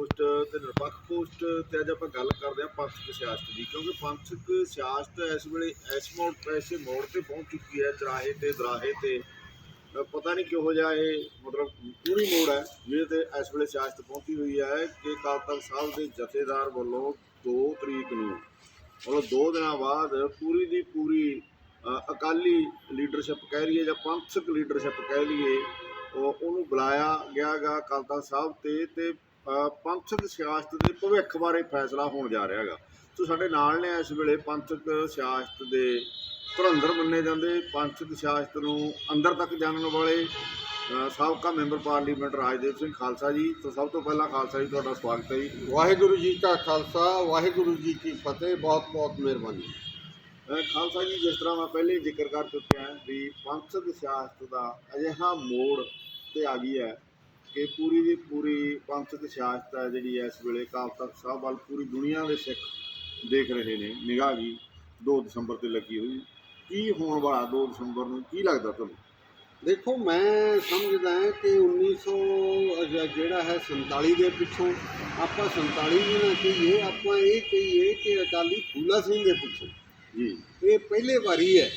Post ਤੇ ਨਿਰਪੱਖ post ਤੇ ਅੱਜ ਆਪਾਂ ਗੱਲ ਕਰਦੇ ਹਾਂ ਪੰਥਕ ਸਿਆਸਤ ਦੀ, ਕਿਉਂਕਿ ਪੰਥਕ ਸਿਆਸਤ ਇਸ ਵੇਲੇ ਇਸ ਮੋੜ ਐਸੇ ਮੋੜ ਤੇ ਪਹੁੰਚ ਚੁੱਕੀ ਹੈ, ਚਰਾਹੇ ਤੇ ਦਰਾਹੇ ਤੇ। ਪਤਾ ਨਹੀਂ ਕਿਹੋ ਜਿਹਾ ਇਹ ਮਤਲਬ ਪੂਰੀ ਮੋੜ ਹੈ ਜਿਹਦੇ ਤੇ ਇਸ ਵੇਲੇ ਸਿਆਸਤ ਪਹੁੰਚੀ ਹੋਈ ਹੈ ਕਿ ਅਕਾਲ ਤਖਤ ਸਾਹਿਬ ਦੇ ਜਥੇਦਾਰ ਵੱਲੋਂ 2 ਤਰੀਕ ਨੂੰ, ਮਤਲਬ 2 ਦਿਨਾਂ ਬਾਅਦ ਪੂਰੀ ਦੀ ਪੂਰੀ ਅਕਾਲੀ ਲੀਡਰਸ਼ਿਪ ਕਹਿ ਲਈਏ ਜਾਂ ਪੰਥਕ ਲੀਡਰਸ਼ਿਪ ਕਹਿ ਲਈਏ ਉਹਨੂੰ ਬੁਲਾਇਆ ਗਿਆ ਗਾ ਅਕਾਲ ਤਖਤ ਸਾਹਿਬ ਤੇ ਤੇ ਪੰਥਕ ਸਿਆਸਤ ਦੇ ਭਵਿੱਖ ਬਾਰੇ ਫੈਸਲਾ ਹੋਣ ਜਾ ਰਿਹਾ ਹੈਗਾ। ਸੋ ਸਾਡੇ ਨਾਲ ਨੇ ਇਸ ਵੇਲੇ ਪੰਥਕ ਸਿਆਸਤ ਦੇ ਧੁਰੰਧਰ ਮੰਨੇ ਜਾਂਦੇ ਪੰਥਕ ਸਿਆਸਤ ਨੂੰ ਅੰਦਰ ਤੱਕ ਜਾਣਨ ਵਾਲੇ ਸਾਬਕਾ ਮੈਂਬਰ ਪਾਰਲੀਮੈਂਟ ਰਾਜਦੇਵ ਸਿੰਘ ਖਾਲਸਾ ਜੀ। ਤੋਂ ਸਭ ਤੋਂ ਪਹਿਲਾਂ ਖਾਲਸਾ ਜੀ ਤੁਹਾਡਾ ਸਵਾਗਤ ਹੈ ਜੀ। ਵਾਹਿਗੁਰੂ ਜੀ ਕਾ ਖਾਲਸਾ ਵਾਹਿਗੁਰੂ ਜੀ ਕੀ ਫਤਿਹ। ਬਹੁਤ ਬਹੁਤ ਮਿਹਰਬਾਨੀ। ਖਾਲਸਾ ਜੀ ਜਿਸ ਤਰ੍ਹਾਂ ਮੈਂ ਪਹਿਲੇ ਜ਼ਿਕਰ ਕਰ ਚੁੱਕਿਆ ਵੀ ਪੰਥਕ ਸਿਆਸਤ ਦਾ ਅਜਿਹਾ ਮੋੜ ਤੇ ਆ ਗਈ ਹੈ। ਕਿ ਪੂਰੀ ਦੀ ਪੂਰੀ ਪੰਥਕ ਸਿਆਸਤ ਹੈ ਜਿਹੜੀ ਇਸ ਵੇਲੇ ਅਕਾਲ ਤਖਤ ਸਾਹਿਬ ਵੱਲ ਪੂਰੀ ਦੁਨੀਆ ਦੇ ਸਿੱਖ ਦੇਖ ਰਹੇ ਨੇ ਨਿਗਾਹ ਵੀ 2 ਦਸੰਬਰ ਤੇ ਲੱਗੀ ਹੋਈ। ਕੀ ਹੋਣ ਵਾਲਾ 2 ਦਸੰਬਰ ਨੂੰ ਕੀ ਲੱਗਦਾ ਤੁਹਾਨੂੰ? ਦੇਖੋ ਮੈਂ ਸਮਝਦਾ ਹਾਂ ਕਿ 1900 ਅਜ- ਜਿਹੜਾ ਹੈ 47 ਦੇ ਪਿੱਛੋਂ ਆਪਾਂ 47 ਵੀ ਨਾ ਕਹੀਏ ਆਪਾਂ ਇਹ ਕਹੀਏ ਕਿ ਅਕਾਲੀ ਫੂਲਾ ਸਿੰਘ ਦੇ ਪਿੱਛੋਂ। ਜੀ। ਇਹ ਪਹਿਲੇ ਵਾਰੀ ਹੈ।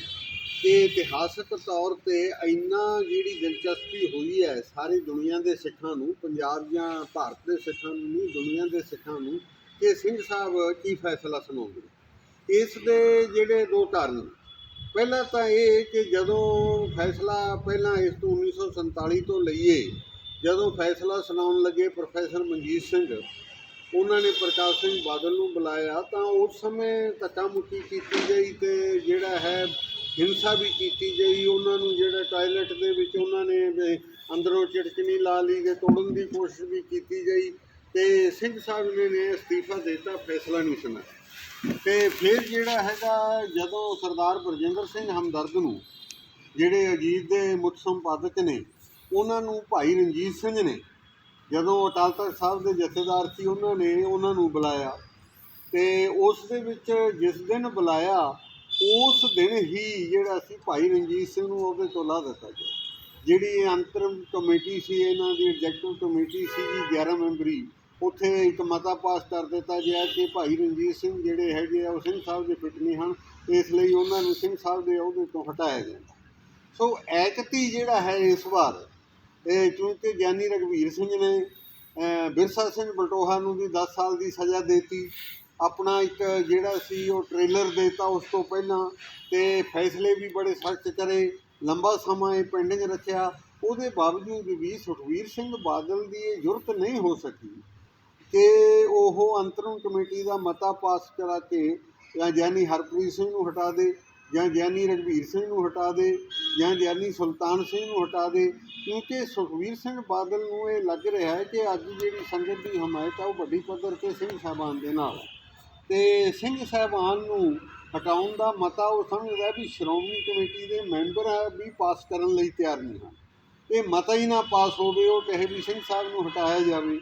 ਕਿ ਇਤਿਹਾਸਕ ਤੌਰ ਤੇ ਇੰਨਾ ਜਿਹੜੀ ਦਿਲਚਸਪੀ ਹੋਈ ਹੈ ਸਾਰੀ ਦੁਨੀਆ ਦੇ ਸਿੱਖਾਂ ਨੂੰ, ਪੰਜਾਬ ਜਾਂ ਭਾਰਤ ਦੇ ਸਿੱਖਾਂ ਨੂੰ ਨਹੀਂ, ਦੁਨੀਆ ਦੇ ਸਿੱਖਾਂ ਨੂੰ, ਕਿ ਸਿੰਘ ਸਾਹਿਬ ਕੀ ਫੈਸਲਾ ਸੁਣਾਉਂਦੇ ਇਸ ਦੇ ਜਿਹੜੇ ਦੋ ਕਾਰਨ ਪਹਿਲਾ ਤਾਂ ਇਹ ਕਿ ਜਦੋਂ ਫੈਸਲਾ ਪਹਿਲਾਂ ਇਸ ਤੋਂ 1947 ਤੋਂ ਲਈਏ, ਜਦੋਂ ਫੈਸਲਾ ਸੁਣਾਉਣ ਲੱਗੇ ਪ੍ਰੋਫੈਸਰ ਮਨਜੀਤ ਸਿੰਘ, ਉਹਨਾਂ ਨੇ ਪ੍ਰਕਾਸ਼ ਸਿੰਘ ਬਾਦਲ ਨੂੰ ਬੁਲਾਇਆ, ਤਾਂ ਉਸ ਸਮੇਂ ਧੱਕਾ ਮੁੱਕੀ ਕੀਤੀ ਗਈ ਤੇ ਜਿਹੜਾ ਹੈ ਹਿੰਸਾ ਵੀ ਕੀਤੀ ਗਈ, ਉਹਨਾਂ ਨੂੰ ਜਿਹੜਾ ਟਾਇਲਟ ਦੇ ਵਿੱਚ ਉਹਨਾਂ ਨੇ ਅੰਦਰੋਂ ਚਿੜਕਣੀ ਲਾ ਲਈ ਤੇ ਤੋੜਨ ਦੀ ਕੋਸ਼ਿਸ਼ ਵੀ ਕੀਤੀ ਗਈ ਤੇ ਸਿੰਘ ਸਾਹਿਬ ਨੇ ਨੇ ਅਸਤੀਫਾ ਦਿੱਤਾ, ਫੈਸਲਾ ਨਹੀਂ ਸੁਣਾ ਤੇ ਫਿਰ ਜਿਹੜਾ ਹੈਗਾ, ਜਦੋਂ ਸਰਦਾਰ ਬਰਜਿੰਦਰ ਸਿੰਘ ਹਮਦਰਦ ਨੂੰ ਜਿਹੜੇ ਅਜੀਤ ਦੇ ਮੁੱਖ ਸੰਪਾਦਕ ਨੇ, ਉਹਨਾਂ ਨੂੰ ਭਾਈ ਰਣਜੀਤ ਸਿੰਘ ਨੇ, ਜਦੋਂ ਅਕਾਲ ਤਖਤ ਸਾਹਿਬ ਦੇ ਜਥੇਦਾਰ ਸੀ, ਉਹਨਾਂ ਨੇ ਉਹਨਾਂ ਨੂੰ ਬੁਲਾਇਆ ਤੇ ਉਸ ਦੇ ਵਿੱਚ ਜਿਸ ਦਿਨ ਬੁਲਾਇਆ ਉਸ ਦਿਨ ਹੀ ਜਿਹੜਾ ਸੀ ਭਾਈ ਰਣਜੀਤ ਸਿੰਘ ਨੂੰ ਉਹਦੇ ਤੋਂ ਲਾ ਦਿੱਤਾ ਗਿਆ। ਜਿਹੜੀ ਇਹ ਅੰਤਰਮ ਕਮੇਟੀ ਸੀ, ਇਹਨਾਂ ਦੀ ਐਗਜ਼ੈਕਟਿਵ ਕਮੇਟੀ ਸੀ ਜੀ 11 ਮੈਂਬਰੀ, ਉੱਥੇ ਇੱਕ ਮਤਾ ਪਾਸ ਕਰ ਦਿੱਤਾ ਗਿਆ ਕਿ ਭਾਈ ਰਣਜੀਤ ਸਿੰਘ ਜਿਹੜੇ ਹੈਗੇ ਆ, ਉਹ ਸਿੰਘ ਸਾਹਿਬ ਦੇ ਫਿੱਟ ਨਹੀਂ ਹਨ। ਇਸ ਲਈ ਉਹਨਾਂ ਨੂੰ ਸਿੰਘ ਸਾਹਿਬ ਦੇ ਅਹੁਦੇ ਤੋਂ ਹਟਾਇਆ ਜਾਂਦਾ। ਸੋ ਐਕਤੀ ਜਿਹੜਾ ਹੈ ਇਸ ਵਾਰ, ਇਹ ਕਿਉਂਕਿ ਗਿਆਨੀ ਰਘਵੀਰ ਸਿੰਘ ਨੇ ਬਿਰਸਾ ਸਿੰਘ ਬਲਟੋਹਾ ਨੂੰ ਵੀ 10 ਸਾਲ ਦੀ ਸਜ਼ਾ ਦੇਤੀ। ਆਪਣਾ ਇੱਕ ਜਿਹੜਾ ਸੀ ਉਹ ਟ੍ਰੇਲਰ ਦੇਤਾ ਉਸ ਤੋਂ ਪਹਿਲਾਂ ਤੇ ਫੈਸਲੇ ਵੀ ਬੜੇ ਸਖਤ ਕਰੇ, ਲੰਬਾ ਸਮਾਂ ਇਹ ਪੈਂਡਿੰਗ ਰੱਖਿਆ ਉਹਦੇ ਬਾਵਜੂਦ ਵੀ ਸੁਖਵੀਰ ਸਿੰਘ ਬਾਦਲ ਦੀ ਇਹ ਜ਼ਰੂਰਤ ਨਹੀਂ ਹੋ ਸਕੀ ਕਿ ਉਹ ਅੰਤਰਮ ਕਮੇਟੀ ਦਾ ਮਤਾ ਪਾਸ ਕਰਾ ਕੇ ਜਾਂ ਗਿਆਨੀ ਹਰਪ੍ਰੀਤ ਸਿੰਘ ਨੂੰ ਹਟਾ ਦੇ, ਜਾਂ ਗਿਆਨੀ ਰਘਵੀਰ ਸਿੰਘ ਨੂੰ ਹਟਾ ਦੇ, ਜਾਂ ਗਿਆਨੀ ਸੁਲਤਾਨ ਸਿੰਘ ਨੂੰ ਹਟਾ ਦੇ, ਕਿਉਂਕਿ ਸੁਖਵੀਰ ਸਿੰਘ ਬਾਦਲ ਨੂੰ ਇਹ ਲੱਗ ਰਿਹਾ ਹੈ ਕਿ ਅੱਜ ਜਿਹੜੀ ਸੰਗਤ ਦੀ ਹਮਾਇਤ ਆ ਉਹ ਵੱਡੀ ਪੱਧਰ ਤੇ ਸਿੰਘ ਸਾਹਿਬਾਨ ਦੇ ਨਾਲ ਹੈ। ਤੇ ਸਿੰਘ ਸਾਹਿਬਾਨ ਨੂੰ ਹਟਾਉਣ ਦਾ ਮਤਾ ਉਹ ਸਮਝਦਾ ਵੀ ਸ਼੍ਰੋਮਣੀ ਕਮੇਟੀ ਦੇ ਮੈਂਬਰ ਹੈ ਵੀ ਪਾਸ ਕਰਨ ਲਈ ਤਿਆਰ ਨਹੀਂ ਹਨ। ਇਹ ਮਤਾ ਹੀ ਨਾ ਪਾਸ ਹੋਵੇ, ਉਹ ਕਹੇ ਵੀ ਸਿੰਘ ਸਾਹਿਬ ਨੂੰ ਹਟਾਇਆ ਜਾਵੇ।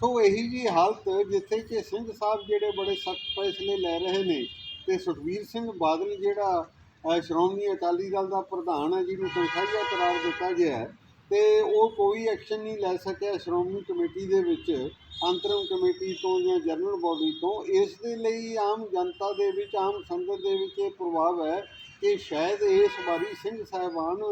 ਸੋ ਇਹੀ ਜੀ ਹਾਲਤ ਜਿੱਥੇ ਕਿ ਸਿੰਘ ਸਾਹਿਬ ਜਿਹੜੇ ਬੜੇ ਸਖਤ ਫੈਸਲੇ ਲੈ ਰਹੇ ਨੇ ਤੇ ਸੁਖਵੀਰ ਸਿੰਘ ਬਾਦਲ ਜਿਹੜਾ ਸ਼੍ਰੋਮਣੀ ਅਕਾਲੀ ਦਲ ਦਾ ਪ੍ਰਧਾਨ ਹੈ, ਜਿਹਨੂੰ ਤਨਖਾਹੀਆ ਕਰਾਰ ਦਿੱਤਾ ਗਿਆ ਹੈ ਤੇ ਉਹ ਕੋਈ ਐਕਸ਼ਨ ਨਹੀਂ ਲੈ ਸਕਿਆ ਸ਼੍ਰੋਮਣੀ ਕਮੇਟੀ ਦੇ ਵਿੱਚ, ਅੰਤਰਮ ਕਮੇਟੀ ਤੋਂ ਜਾਂ ਜਨਰਲ ਬਾਡੀ ਤੋਂ। ਇਸ ਦੇ ਲਈ ਆਮ ਜਨਤਾ ਦੇ ਵਿੱਚ, ਆਮ ਸੰਗਤ ਦੇ ਵਿੱਚ ਇਹ ਪ੍ਰਭਾਵ ਹੈ ਕਿ ਸ਼ਾਇਦ ਇਸ ਵਾਰੀ ਸਿੰਘ ਸਾਹਿਬਾਨ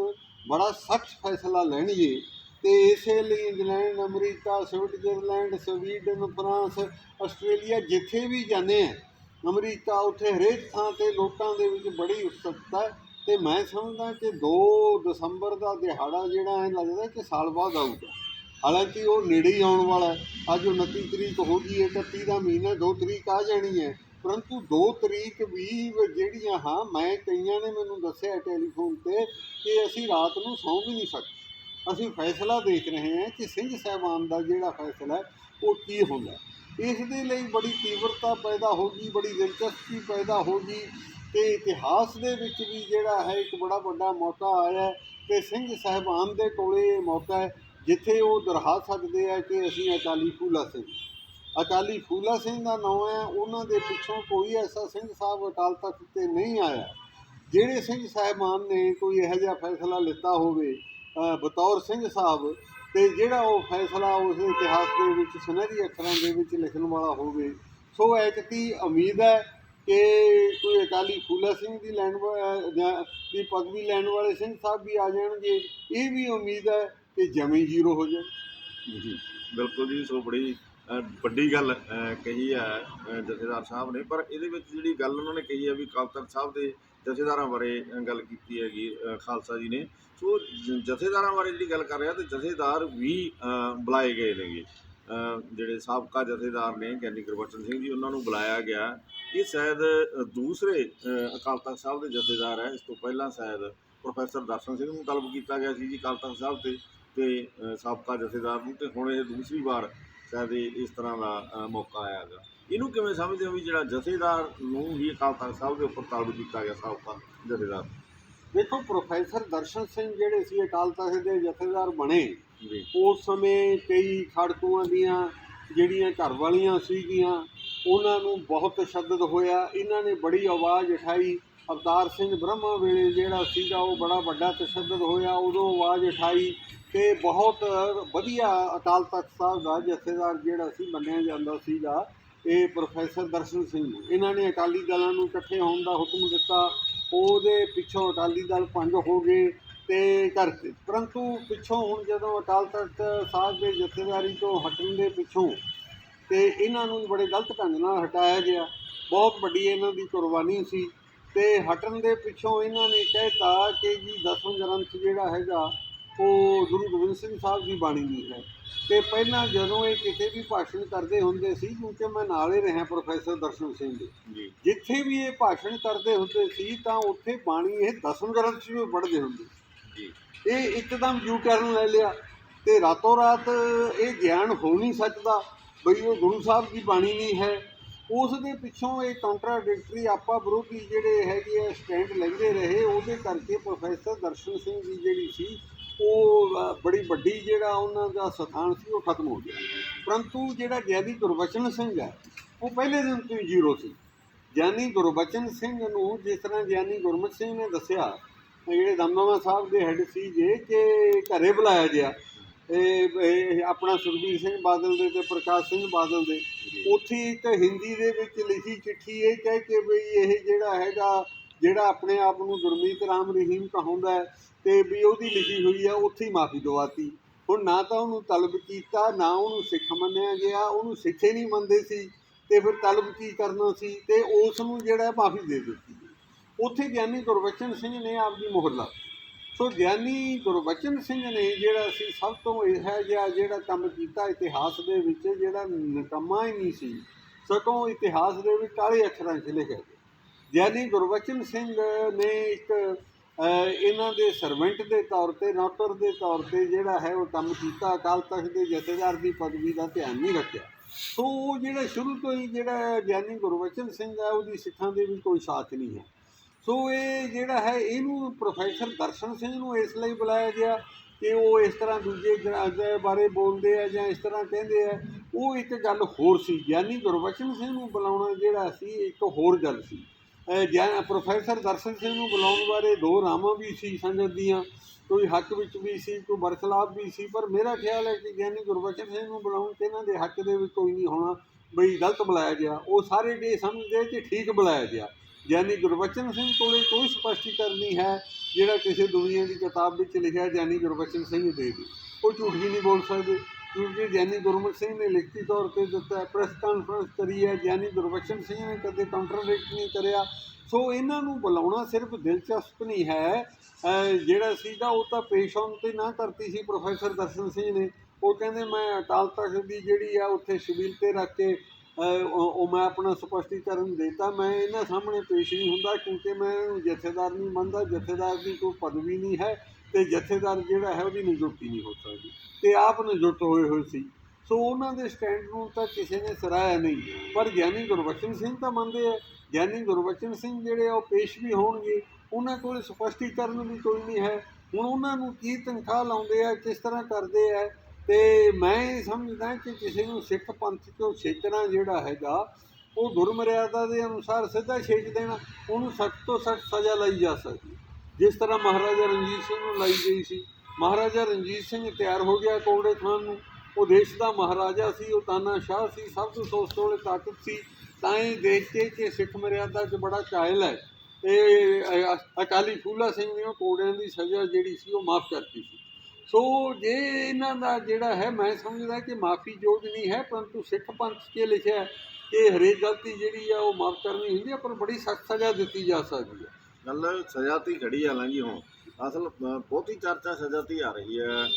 ਬੜਾ ਸਖਤ ਫੈਸਲਾ ਲੈਣਗੇ। ਤੇ ਇਸੇ ਲਈ England, America, Switzerland, Sweden, France, Australia ਜਿੱਥੇ ਵੀ ਜਾਂਦੇ ਆ, ਅਮਰੀਕਾ ਉੱਥੇ ਹਰੇਕ ਥਾਂ ਤੇ ਲੋਕਾਂ ਦੇ ਵਿੱਚ ਬੜੀ ਉਤਸੁਕਤਾ ਤੇ ਮੈਂ ਸਮਝਦਾ ਕਿ 2 ਦਸੰਬਰ ਦਾ ਦਿਹਾੜਾ ਜਿਹੜਾ ਹੈ ਲੱਗਦਾ ਕਿ ਸਾਲ ਬਾਅਦ ਆਊਗਾ। ਹਾਲਾਂਕਿ ਉਹ ਨੇੜੇ ਹੀ ਆਉਣ ਵਾਲਾ ਹੈ। ਅੱਜ 29 ਤਰੀਕ ਹੋ ਗਈ ਹੈ 31 ਦਾ ਮਹੀਨਾ 2 ਤਰੀਕ ਆ ਜਾਣੀ ਹੈ। ਪਰੰਤੂ 2 ਤਰੀਕ ਵੀ ਜਿਹੜੀਆਂ ਹਾਂ, ਮੈਂ ਕਈਆਂ ਨੇ ਮੈਨੂੰ ਦੱਸਿਆ ਟੈਲੀਫੋਨ ਤੇ ਕਿ ਅਸੀਂ ਰਾਤ ਨੂੰ ਸੌਂ ਵੀ ਨਹੀਂ ਸਕਦੇ। ਅਸੀਂ ਫੈਸਲਾ ਦੇਖ ਰਹੇ ਹਾਂ ਕਿ ਸਿੰਘ ਸਾਹਿਬਾਨ ਦਾ ਜਿਹੜਾ ਫੈਸਲਾ ਹੈ, ਉਹ ਕੀ ਹੁੰਦਾ ਇਸ ਦੇ ਲਈ ਬੜੀ ਤੀਵਰਤਾ ਪੈਦਾ ਹੋ ਗਈ, ਬੜੀ ਦਿਲਚਸਪੀ ਪੈਦਾ ਹੋ ਗਈ। ਤੇ ਇਤਿਹਾਸ ਦੇ ਵਿੱਚ ਵੀ ਜਿਹੜਾ ਹੈ, ਇੱਕ ਬੜਾ ਵੱਡਾ ਮੌਕਾ ਆਇਆ ਹੈ ਕਿ ਸਿੰਘ ਸਾਹਿਬਾਨ ਦੇ ਕੋਲੇ ਇਹ ਮੌਕਾ ਹੈ, ਜਿੱਥੇ ਉਹ ਦੁਹਰਾ ਸਕਦੇ ਆ ਕਿ ਅਸੀਂ ਅਕਾਲੀ ਫੂਲਾ ਸਿੰਘ। ਅਕਾਲੀ ਫੂਲਾ ਸਿੰਘ ਦਾ ਨਾਮ ਹੈ, ਉਹਨਾਂ ਦੇ ਪਿੱਛੋਂ ਕੋਈ ਐਸਾ ਸਿੰਘ ਸਾਹਿਬ ਅਕਾਲ ਤਖਤ ਤੇ ਨਹੀਂ ਆਇਆ, ਜਿਹੜੇ ਸਿੰਘ ਸਾਹਿਬਾਨ ਨੇ ਕੋਈ ਇਹੋ ਜਿਹਾ ਫੈਸਲਾ ਲਿੱਤਾ ਹੋਵੇ ਬਤੌਰ ਸਿੰਘ ਸਾਹਿਬ, ਤੇ ਜਿਹੜਾ ਉਹ ਫੈਸਲਾ ਉਸ ਇਤਿਹਾਸ ਦੇ ਵਿੱਚ ਸੁਨਹਿਰੀ ਅੱਖਰਾਂ ਦੇ ਵਿੱਚ ਲਿਖਣ ਵਾਲਾ ਹੋਵੇ, ਸੋ ਐਕਤੀ ਉਮੀਦ ਹੈ ਕਿ ਕੋਈ ਅਕਾਲੀ ਫੂਲਾ ਸਿੰਘ ਦੀ ਲੈਣ ਵਾ- ਦੀ ਪਦਵੀ ਲੈਣ ਵਾਲੇ ਸਿੰਘ ਸਾਹਿਬ ਵੀ ਆ ਜਾਣਗੇ, ਇਹ ਵੀ ਉਮੀਦ ਹੈ ਕਿ ਜਮੀ ਜ਼ੀਰੋ ਹੋ ਜਾਏ। ਜੀ, ਬਿਲਕੁਲ ਜੀ, ਸੋ ਬੜੀ ਵੱਡੀ ਗੱਲ ਕਹੀ ਹੈ ਜਥੇਦਾਰ ਸਾਹਿਬ ਨੇ। ਪਰ ਇਹਦੇ ਵਿੱਚ ਜਿਹੜੀ ਗੱਲ ਉਹਨਾਂ ਨੇ ਕਹੀ ਹੈ ਵੀ ਕਾਲ ਤਖਤ ਸਾਹਿਬ ਦੇ ਜਥੇਦਾਰਾਂ ਬਾਰੇ ਗੱਲ ਕੀਤੀ ਹੈਗੀ ਖਾਲਸਾ ਜੀ ਨੇ। ਸੋ ਜਥੇਦਾਰਾਂ ਬਾਰੇ ਜਿਹੜੀ ਗੱਲ ਕਰ ਰਿਹਾ, ਤੇ ਜਥੇਦਾਰ ਵੀ ਬੁਲਾਏ ਗਏ ਨੇਗੇ। ਜਿਹੜੇ ਸਾਬਕਾ ਜਥੇਦਾਰ ਨੇ ਗਿਆਨੀ ਗੁਰਬਚਨ ਸਿੰਘ ਜੀ, ਉਹਨਾਂ ਨੂੰ ਬੁਲਾਇਆ ਗਿਆ। ਇਹ ਸ਼ਾਇਦ ਦੂਸਰੇ ਅਕਾਲ ਤਖਤ ਸਾਹਿਬ ਦੇ ਜਥੇਦਾਰ ਹੈ। ਇਸ ਤੋਂ ਪਹਿਲਾਂ ਸ਼ਾਇਦ ਪ੍ਰੋਫੈਸਰ ਦਰਸ਼ਨ ਸਿੰਘ ਨੂੰ ਤਲਬ ਕੀਤਾ ਗਿਆ ਸੀ ਜੀ ਅਕਾਲ ਤਖਤ ਸਾਹਿਬ ਤੇ ਤੇ ਸਾਬਕਾ ਜਥੇਦਾਰ ਨੂੰ, ਤੇ ਹੁਣ ਇਹ ਦੂਸਰੀ ਵਾਰ ਸ਼ਾਇਦ ਇਹ, ਇਸ ਤਰ੍ਹਾਂ ਦਾ ਮੌਕਾ ਆਇਆ ਹੈਗਾ। ਇਹਨੂੰ ਕਿਵੇਂ ਸਮਝਦੇ ਹੋ ਵੀ ਜਿਹੜਾ ਜਥੇਦਾਰ ਨੂੰ ਹੀ ਅਕਾਲ ਤਖਤ ਸਾਹਿਬ ਦੇ ਉੱਪਰ ਤਲਬ ਕੀਤਾ ਗਿਆ, ਸਾਬਕਾ ਜਥੇਦਾਰ? ਦੇਖੋ, ਪ੍ਰੋਫੈਸਰ ਦਰਸ਼ਨ ਸਿੰਘ ਜਿਹੜੇ ਸੀ, ਅਕਾਲ ਤਖਤ ਦੇ ਜਥੇਦਾਰ ਬਣੇ। ਉਸ ਸਮੇਂ ਕਈ ਖੜਕੂਆਂ ਦੀਆਂ ਜਿਹੜੀਆਂ ਘਰ ਵਾਲੀਆਂ ਸੀਗੀਆਂ, ਉਹਨਾਂ ਨੂੰ ਬਹੁਤ ਤਸ਼ੱਦਦ ਹੋਇਆ। ਇਹਨਾਂ ਨੇ ਬੜੀ ਆਵਾਜ਼ ਉਠਾਈ। ਅਵਤਾਰ ਸਿੰਘ ਬ੍ਰਹਮਾ ਵੇਲੇ ਜਿਹੜਾ ਸੀਗਾ, ਉਹ ਬੜਾ ਵੱਡਾ ਤਸ਼ੱਦਦ ਹੋਇਆ। ਉਦੋਂ ਆਵਾਜ਼ ਉਠਾਈ ਤੇ ਬਹੁਤ ਵਧੀਆ ਅਕਾਲ ਤਖਤ ਸਾਹਿਬ ਦਾ ਜਥੇਦਾਰ ਜਿਹੜਾ ਸੀ, ਮੰਨਿਆ ਜਾਂਦਾ ਸੀਗਾ, ਇਹ ਪ੍ਰੋਫੈਸਰ ਦਰਸ਼ਨ ਸਿੰਘ। ਨੂੰ ਇਹਨਾਂ ਨੇ ਅਕਾਲੀ ਦਲਾਂ ਨੂੰ ਇਕੱਠੇ ਹੋਣ ਦਾ ਹੁਕਮ ਦਿੱਤਾ। ਉਹਦੇ ਪਿੱਛੋਂ ਅਕਾਲੀ ਦਲ ਪੰਜ ਹੋ ਗਏ। ਤੇ ਕਰਕੇ। ਪਰੰਤੂ ਪਿੱਛੋਂ ਹੁਣ ਜਦੋਂ ਅਕਾਲ ਤਖਤ ਸਾਹਿਬ ਦੇ ਜਥੇਦਾਰੀ ਤੋਂ ਹਟਣ ਦੇ ਪਿੱਛੋਂ ਤੇ ਇਹਨਾਂ ਨੂੰ ਬੜੇ ਗਲਤ ਢੰਗ ਨਾਲ ਹਟਾਇਆ ਗਿਆ ਬਹੁਤ ਵੱਡੀ ਇਹਨਾਂ ਦੀ ਕੁਰਬਾਨੀ ਸੀ ਤੇ ਹਟਣ ਦੇ ਪਿੱਛੋਂ ਇਹਨਾਂ ਨੇ ਕਹਿਤਾ ਕਿ ਜੀ ਦਸਵੇਂ ਗ੍ਰੰਥ ਜਿਹੜਾ ਹੈਗਾ ਉਹ ਗੁਰੂ ਗੋਬਿੰਦ ਸਿੰਘ ਸਾਹਿਬ ਦੀ ਬਾਣੀ ਨਹੀਂ ਹੈ। ਤੇ ਪਹਿਲਾਂ ਜਦੋਂ ਇਹ ਕਿਤੇ ਵੀ ਭਾਸ਼ਣ ਕਰਦੇ ਹੁੰਦੇ ਸੀ ਕਿਉਂਕਿ ਮੈਂ ਨਾਲ ਹੀ ਰਿਹਾ ਪ੍ਰੋਫੈਸਰ ਦਰਸ਼ਨ ਸਿੰਘ ਦੇ ਜੀ। ਜਿੱਥੇ ਵੀ ਇਹ ਭਾਸ਼ਣ ਕਰਦੇ ਹੁੰਦੇ ਸੀ ਤਾਂ ਉੱਥੇ ਬਾਣੀ ਇਹ ਦਸਮ ਗ੍ਰੰਥ 'ਚ ਵੀ ਪੜ੍ਹਦੇ ਹੁੰਦੇ ਜੀ ਇਹ ਇੱਕਦਮ ਯੂ ਕਰਨ ਲੈ ਲਿਆ ਤੇ ਰਾਤੋਂ ਰਾਤ ਇਹ ਗਿਆਨ ਹੋ ਨਹੀਂ ਸਕਦਾ ਬਈ ਉਹ ਗੁਰੂ ਸਾਹਿਬ ਦੀ ਬਾਣੀ ਨਹੀਂ ਹੈ। ਉਸ ਦੇ ਪਿੱਛੋਂ ਇਹ ਕੰਟਰਾਡਿਕਟਰੀ ਆਪਾ ਵਿਰੋਧੀ ਜਿਹੜੇ ਹੈਗੇ ਆ ਸਟੈਂਡ ਲੈਂਦੇ ਰਹੇ, ਉਹਦੇ ਕਰਕੇ ਪ੍ਰੋਫੈਸਰ ਦਰਸ਼ਨ ਸਿੰਘ ਦੀ ਜਿਹੜੀ ਸੀ, ਉਹ ਬੜੀ ਵੱਡੀ ਜਿਹੜਾ ਉਹਨਾਂ ਦਾ ਸਥਾਨ ਸੀ, ਉਹ ਖਤਮ ਹੋ ਗਿਆ। ਪਰੰਤੂ ਜਿਹੜਾ ਗਿਆਨੀ ਗੁਰਬਚਨ ਸਿੰਘ ਹੈ, ਉਹ ਪਹਿਲੇ ਦਿਨ ਤੋਂ ਹੀ ਜ਼ੀਰੋ ਸੀ। ਗਿਆਨੀ ਗੁਰਬਚਨ ਸਿੰਘ ਨੂੰ ਜਿਸ ਤਰ੍ਹਾਂ ਗਿਆਨੀ ਗੁਰਮਤ ਸਿੰਘ ਨੇ ਦੱਸਿਆ ਜਿਹੜੇ ਦਮਦਮਾ ਸਾਹਿਬ ਦੇ ਹੈੱਡ ਸੀ ਜੇ ਕਿ ਘਰੇ ਬੁਲਾਇਆ ਗਿਆ ਇਹ ਆਪਣਾ ਸੁਖਬੀਰ ਸਿੰਘ ਬਾਦਲ ਦੇ ਤੇ ਪ੍ਰਕਾਸ਼ ਸਿੰਘ ਬਾਦਲ ਦੇ ਉੱਥੇ ਇੱਕ ਹਿੰਦੀ ਦੇ ਵਿੱਚ ਲਿਖੀ ਚਿੱਠੀ ਇਹ ਕਹਿ ਕੇ ਵੀ ਇਹ ਜਿਹੜਾ ਹੈਗਾ ਜਿਹੜਾ ਆਪਣੇ ਆਪ ਨੂੰ ਗੁਰਮੀਤ ਰਾਮ ਰਹੀਮ ਕਹਾਉਂਦਾ ਹੈ ਤੇ ਵੀ ਉਹਦੀ ਲਿਖੀ ਹੋਈ ਆ ਉੱਥੇ ਹੀ ਮਾਫੀ ਦਵਾਤੀ। ਹੁਣ ਨਾ ਤਾਂ ਉਹਨੂੰ ਤਲਬ ਕੀਤਾ ਨਾ ਉਹਨੂੰ ਸਿੱਖ ਮੰਨਿਆ ਗਿਆ ਉਹਨੂੰ ਸਿੱਖੇ ਨਹੀਂ ਮੰਨਦੇ ਸੀ ਤੇ ਫਿਰ ਤਲਬ ਕੀ ਕਰਨਾ ਸੀ ਤੇ ਉਸ ਨੂੰ ਜਿਹੜਾ ਮਾਫੀ ਦੇ ਦਿੱਤੀ। ਉੱਥੇ ਗਿਆਨੀ ਗੁਰਬਚਨ ਸਿੰਘ ਨੇ ਆਪਦੀ ਮੁਹਰ ਲਾ ਸੋ ਗਿਆਨੀ ਗੁਰਬਚਨ ਸਿੰਘ ਨੇ ਜਿਹੜਾ ਸੀ, ਸਭ ਤੋਂ ਇਹ ਹੈ ਜਿਹਾ ਜਿਹੜਾ ਕੰਮ ਕੀਤਾ ਇਤਿਹਾਸ ਦੇ ਵਿੱਚ, ਜਿਹੜਾ ਨਕਮਾ ਹੀ ਨਹੀਂ ਸੀ, ਸਗੋਂ ਇਤਿਹਾਸ ਦੇ ਵਿੱਚ ਕਾਲੇ ਅੱਖਰਾਂ 'ਚ ਲਿਖਿਆ ਗਿਆ। ਗਿਆਨੀ ਗੁਰਬਚਨ ਸਿੰਘ ਨੇ ਇੱਕ ਇਹਨਾਂ ਦੇ ਸਰਵੈਂਟ ਦੇ ਤੌਰ ਤੇ, ਨੌਕਰ ਦੇ ਤੌਰ ਤੇ ਜਿਹੜਾ ਹੈ ਉਹ ਕੰਮ ਕੀਤਾ, ਅਕਾਲ ਤਖਤ ਦੇ ਜਥੇਦਾਰ ਦੀ ਪਦਵੀ ਦਾ ਧਿਆਨ ਨਹੀਂ ਰੱਖਿਆ। ਸੋ ਉਹ ਜਿਹੜਾ ਸ਼ੁਰੂ ਤੋਂ ਹੀ ਜਿਹੜਾ ਗਿਆਨੀ ਗੁਰਬਚਨ ਸਿੰਘ ਹੈ, ਉਹਦੀ ਸਿੱਖਾਂ ਦੇ ਵੀ ਕੋਈ ਸਾਥ ਨਹੀਂ ਹੈ। ਸੋ ਇਹ ਜਿਹੜਾ ਹੈ, ਇਹਨੂੰ ਪ੍ਰੋਫੈਸਰ ਦਰਸ਼ਨ ਸਿੰਘ ਨੂੰ ਇਸ ਲਈ ਬੁਲਾਇਆ ਗਿਆ ਕਿ ਉਹ ਇਸ ਤਰ੍ਹਾਂ ਦੂਜੇ ਦੇ ਬਾਰੇ ਬੋਲਦੇ ਆ ਜਾਂ ਇਸ ਤਰ੍ਹਾਂ ਕਹਿੰਦੇ ਆ। ਉਹ ਇੱਕ ਗੱਲ ਹੋਰ ਸੀ, ਗਿਆਨੀ ਗੁਰਬਚਨ ਸਿੰਘ ਨੂੰ ਬੁਲਾਉਣਾ ਜਿਹੜਾ ਸੀ, ਇੱਕ ਹੋਰ ਗੱਲ ਸੀ। ਅਹ ਪ੍ਰੋਫੈਸਰ ਦਰਸ਼ਨ ਸਿੰਘ ਨੂੰ ਬੁਲਾਉਣ ਬਾਰੇ ਦੋ ਰਾਮਾਂ ਵੀ ਸੀ ਸੰਗਤ ਦੀਆਂ, ਕੋਈ ਹੱਕ ਵਿੱਚ ਵੀ ਸੀ, ਕੋਈ ਬਰਖਲਾਫ ਵੀ ਸੀ, ਪਰ ਮੇਰਾ ਖਿਆਲ ਹੈ ਕਿ ਗਿਆਨੀ ਗੁਰਬਚਨ ਸਿੰਘ ਨੂੰ ਬੁਲਾਉਣ ਤੇ ਇਹਨਾਂ ਦੇ ਹੱਕ ਦੇ ਵਿੱਚ ਕੋਈ ਨਹੀਂ ਹੋਣਾ ਬਈ ਗਲਤ ਬੁਲਾਇਆ ਗਿਆ। ਉਹ ਸਾਰੇ ਇਹ ਸਮਝਦੇ ਕਿ ਠੀਕ ਬੁਲਾਇਆ ਗਿਆ। ਗਿਆਨੀ ਗੁਰਬਚਨ ਸਿੰਘ ਕੋਲੇ ਕੋਈ ਸਪਸ਼ਟੀਕਰਨ ਨਹੀਂ ਹੈ, ਜਿਹੜਾ ਕਿਸੇ ਦੁਨੀਆ ਦੀ ਕਿਤਾਬ ਵਿੱਚ ਲਿਖਿਆ ਗਿਆਨੀ ਗੁਰਬਚਨ ਸਿੰਘ ਦੇ ਦੇ। ਉਹ ਝੂਠ ਵੀ ਨਹੀਂ ਬੋਲ ਸਕਦੇ। ਕਿਉਂਕਿ ਗਿਆਨੀ ਗੁਰਮੁਖ ਸਿੰਘ ਨੇ ਲਿਖਤੀ ਤੌਰ ਤੇ ਦਿੱਤਾ ਪ੍ਰੈਸ ਕਾਨਫਰੰਸ ਕਰੀ ਹੈ ਗਿਆਨੀ ਗੁਰਬਚਨ ਸਿੰਘ ਨੇ ਕਦੇ ਕੰਟਰਡਿਕਟ ਨਹੀਂ ਕਰਿਆ। ਸੋ ਇਹਨਾਂ ਨੂੰ ਬੁਲਾਉਣਾ ਸਿਰਫ ਦਿਲਚਸਪ ਨਹੀਂ ਹੈ। ਜਿਹੜਾ ਸੀਗਾ ਉਹ ਤਾਂ ਪੇਸ਼ ਆਉਣ ਤੇ ਨਾ ਕਰਤੀ ਸੀ, ਪ੍ਰੋਫੈਸਰ ਦਰਸ਼ਨ ਸਿੰਘ ਨੇ। ਉਹ ਕਹਿੰਦੇ, ਮੈਂ ਅਕਾਲ ਤਖਤ ਦੀ ਜਿਹੜੀ ਆ, ਉੱਥੇ ਸ਼ਬੀਲ ਤੇ ਰੱਖ ਕੇ ਉਹ ਮੈਂ ਆਪਣਾ ਸਪਸ਼ਟੀਕਰਨ ਦੇਤਾ, ਮੈਂ ਇਹਨਾਂ ਸਾਹਮਣੇ ਪੇਸ਼ ਨਹੀਂ ਹੁੰਦਾ ਕਿਉਂਕਿ ਮੈਂ ਇਹਨੂੰ ਜਥੇਦਾਰ ਨਹੀਂ ਮੰਨਦਾ, ਜਥੇਦਾਰ ਦੀ ਕੋਈ ਪਦਵੀ ਨਹੀਂ ਹੈ ਤੇ ਜਥੇਦਾਰ ਜਿਹੜਾ ਹੈ ਉਹਦੀ ਨਿਯੁਕਤੀ ਨਹੀਂ ਹੋ ਸਕਦੀ ਤੇ ਆਪ ਨਿਯੁਕਤ ਹੋਏ ਹੋਏ ਸੀ। ਸੋ ਉਹਨਾਂ ਦੇ ਸਟੈਂਡ ਨੂੰ ਤਾਂ ਕਿਸੇ ਨੇ ਸਰਾਇਆ ਨਹੀਂ, ਪਰ ਗਿਆਨੀ ਗੁਰਬਚਨ ਸਿੰਘ ਤਾਂ ਮੰਨਦੇ ਆ। ਗਿਆਨੀ ਗੁਰਬਚਨ ਸਿੰਘ ਜਿਹੜੇ ਆ, ਉਹ ਪੇਸ਼ ਵੀ ਹੋਣਗੇ, ਉਹਨਾਂ ਕੋਲ ਸਪਸ਼ਟੀਕਰਨ ਵੀ ਕੋਈ ਨਹੀਂ ਹੈ। ਹੁਣ ਉਹਨਾਂ ਨੂੰ ਕੀ ਤਨਖਾਹ ਲਾਉਂਦੇ ਆ, ਕਿਸ ਤਰ੍ਹਾਂ ਕਰਦੇ ਆ ਤੇ ਮੈਂ ਇਹ ਸਮਝਦਾ ਕਿ ਕਿਸੇ ਨੂੰ ਸਿੱਖ ਪੰਥ ਤੋਂ ਛੇਕਣਾ ਜਿਹੜਾ ਹੈਗਾ, ਉਹ ਗੁਰਮਰਿਆਦਾ ਦੇ ਅਨੁਸਾਰ ਸਿੱਧਾ ਛੇਕ ਦੇਣਾ, ਉਹਨੂੰ ਸਖਤ ਤੋਂ ਸਖਤ ਸਜ਼ਾ ਲਈ ਜਾ ਸਕਦੀ ਜਿਸ ਤਰ੍ਹਾਂ ਮਹਾਰਾਜਾ ਰਣਜੀਤ ਸਿੰਘ ਨੂੰ ਲਾਈ ਗਈ ਸੀ। ਮਹਾਰਾਜਾ ਰਣਜੀਤ ਸਿੰਘ ਤਿਆਰ ਹੋ ਗਿਆ ਕੋੜੇ ਖਾਨ ਨੂੰ। ਉਹ ਦੇਸ਼ ਦਾ ਮਹਾਰਾਜਾ ਸੀ, ਉਹ ਤਾਨਾਸ਼ਾਹ ਸੀ, ਸਭ ਤੋਂ ਉਸ ਤੋਂ ਤਾਕਤ ਸੀ। ਤਾਂ ਇਹ ਦੇਖ ਕੇ ਕਿ ਸਿੱਖ ਮਰਿਆਦਾ 'ਚ ਬੜਾ ਕਾਇਲ ਹੈ। ਇਹ ਅਕਾਲੀ ਫੂਲਾ ਸਿੰਘ ਨੇ ਉਹ ਕੋੜਿਆਂ ਦੀ ਸਜ਼ਾ ਜਿਹੜੀ ਸੀ, ਉਹ ਮਾਫ ਕਰਤੀ ਸੀ। ਸੋ ਜੇ ਇਹਨਾਂ ਦਾ ਜਿਹੜਾ ਹੈ, ਮੈਂ ਸਮਝਦਾ ਕਿ ਮਾਫੀ ਯੋਗ ਨਹੀਂ ਹੈ, ਪਰੰਤੂ ਸਿੱਖ ਪੰਥ 'ਚ ਲਿਖਿਆ ਹੈ ਕਿ ਹਰੇਕ ਗਲਤੀ ਜਿਹੜੀ ਆ ਉਹ ਮਾਫ ਕਰਨੀ ਹੁੰਦੀ ਹੈ, ਪਰ ਬੜੀ ਸਖਤ ਸਜ਼ਾ ਦਿੱਤੀ ਜਾ ਸਕਦੀ ਹੈ। ਗੱਲ ਸਜ਼ਾ ਤੇ ਹੀ ਖੜੀ ਆ ਲਾਂਗੀ ਹੁਣ। ਅਸਲ ਬਹੁਤੀ ਚਰਚਾ ਸਜ਼ਾ ਤੇ ਆ ਰਹੀ ਹੈ।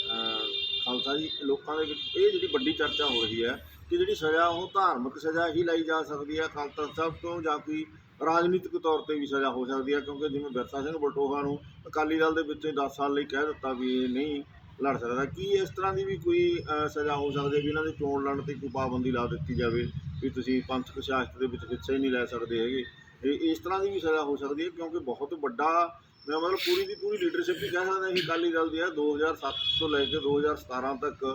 ਖਾਲਸਾ ਜੀ, ਲੋਕਾਂ ਦੇ ਵਿੱਚ ਇਹ ਜਿਹੜੀ ਵੱਡੀ ਚਰਚਾ ਹੋ ਰਹੀ ਹੈ ਕਿ ਜਿਹੜੀ ਸਜ਼ਾ, ਉਹ ਧਾਰਮਿਕ ਸਜ਼ਾ ਹੀ ਲਈ ਜਾ ਸਕਦੀ ਹੈ। ਖਾਲਸਾ ਸਾਹਿਬ ਤੋਂ ਜਾਂ ਕੋਈ ਰਾਜਨੀਤਿਕ ਤੌਰ ਤੇ ਵੀ ਸਜ਼ਾ ਹੋ ਸਕਦੀ ਹੈ, ਕਿਉਂਕਿ ਜਿਵੇਂ ਬਿਰਸਾ ਸਿੰਘ ਬਟੋਹਾ ਨੂੰ ਅਕਾਲੀ ਦਲ ਦੇ ਵਿੱਚੋਂ 10 ਸਾਲ ਲਈ ਕਹਿ ਦਿੱਤਾ ਵੀ ਇਹ ਨਹੀਂ ਲੜ ਸਕਦਾ। ਕੀ ਇਸ ਤਰ੍ਹਾਂ ਦੀ ਵੀ ਕੋਈ ਸਜ਼ਾ ਹੋ ਸਕਦੀ ਹੈ ਵੀ ਇਹਨਾਂ ਦੇ ਚੋਣ ਲੜਨ ਤੇ ਕੋਈ ਪਾਬੰਦੀ ਲਾ ਦਿੱਤੀ ਜਾਵੇ ਵੀ ਤੁਸੀਂ ਪੰਥਕ ਸਿਆਸਤ ਦੇ ਵਿੱਚ ਹਿੱਸਾ ਹੀ ਨਹੀਂ ਲੈ ਸਕਦੇ ਹੈਗੇ? ਇਹ, ਇਸ ਤਰ੍ਹਾਂ ਦੀ ਵੀ ਸਜ਼ਾ ਹੋ ਸਕਦੀ ਹੈ, ਕਿਉਂਕਿ ਬਹੁਤ ਵੱਡਾ, ਮੈਂ ਮਤਲਬ ਪੂਰੀ ਦੀ ਪੂਰੀ ਲੀਡਰਸ਼ਿਪ ਹੀ ਕਹਿ ਸਕਦਾ ਸੀ ਅਕਾਲੀ ਦਲ ਦੀ ਹੈ। 2007 ਤੋਂ ਲੈ ਕੇ 2017 ਤੱਕ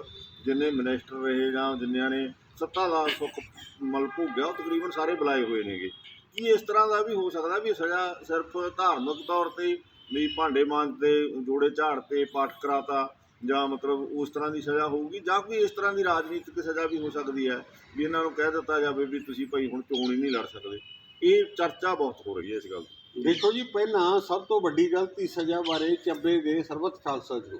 ਜਿੰਨੇ ਮਿਨਿਸਟਰ ਰਹੇ ਜਾਂ ਜਿੰਨਿਆਂ ਨੇ ਸੱਤਾ ਦਾ ਸੁੱਖ ਮਲ ਭੋਗਿਆ, ਉਹ ਤਕਰੀਬਨ ਸਾਰੇ ਬੁਲਾਏ ਹੋਏ ਨੇਗੇ। ਕੀ ਇਸ ਤਰ੍ਹਾਂ ਦਾ ਵੀ ਹੋ ਸਕਦਾ ਵੀ ਸਜ਼ਾ ਸਿਰਫ ਧਾਰਮਿਕ ਤੌਰ ਤੇ ਵੀ ਭਾਂਡੇ ਮਾਂਜਦੇ ਜੋੜੇ ਝਾੜ ਤੇ ਪਾਠ ਕਰਾਤਾ ਜਾਂ ਮਤਲਬ ਉਸ ਤਰ੍ਹਾਂ ਦੀ ਸਜ਼ਾ ਹੋਊਗੀ ਜਾਂ ਕੋਈ ਇਸ ਤਰ੍ਹਾਂ ਦੀ ਰਾਜਨੀਤਿਕ ਸਜ਼ਾ ਵੀ ਹੋ ਸਕਦੀ ਹੈ ਵੀ ਇਹਨਾਂ ਨੂੰ ਕਹਿ ਦਿੱਤਾ ਜਾਵੇ ਵੀ ਤੁਸੀਂ ਭਾਈ ਹੁਣ ਚੋਣ ਹੀ ਨਹੀਂ ਲੜ ਸਕਦੇ। ਇਹ ਚਰਚਾ ਬਹੁਤ ਹੋ ਰਹੀ ਹੈ ਇਸ ਗੱਲ ਦੀ। ਦੇਖੋ ਜੀ ਪਹਿਲਾਂ ਸਭ ਤੋਂ ਵੱਡੀ ਗਲਤੀ ਸਜ਼ਾ ਬਾਰੇ ਚੱਬੇ ਦੇ ਸਰਬੱਤ ਖਾਲਸਾ ਜੀ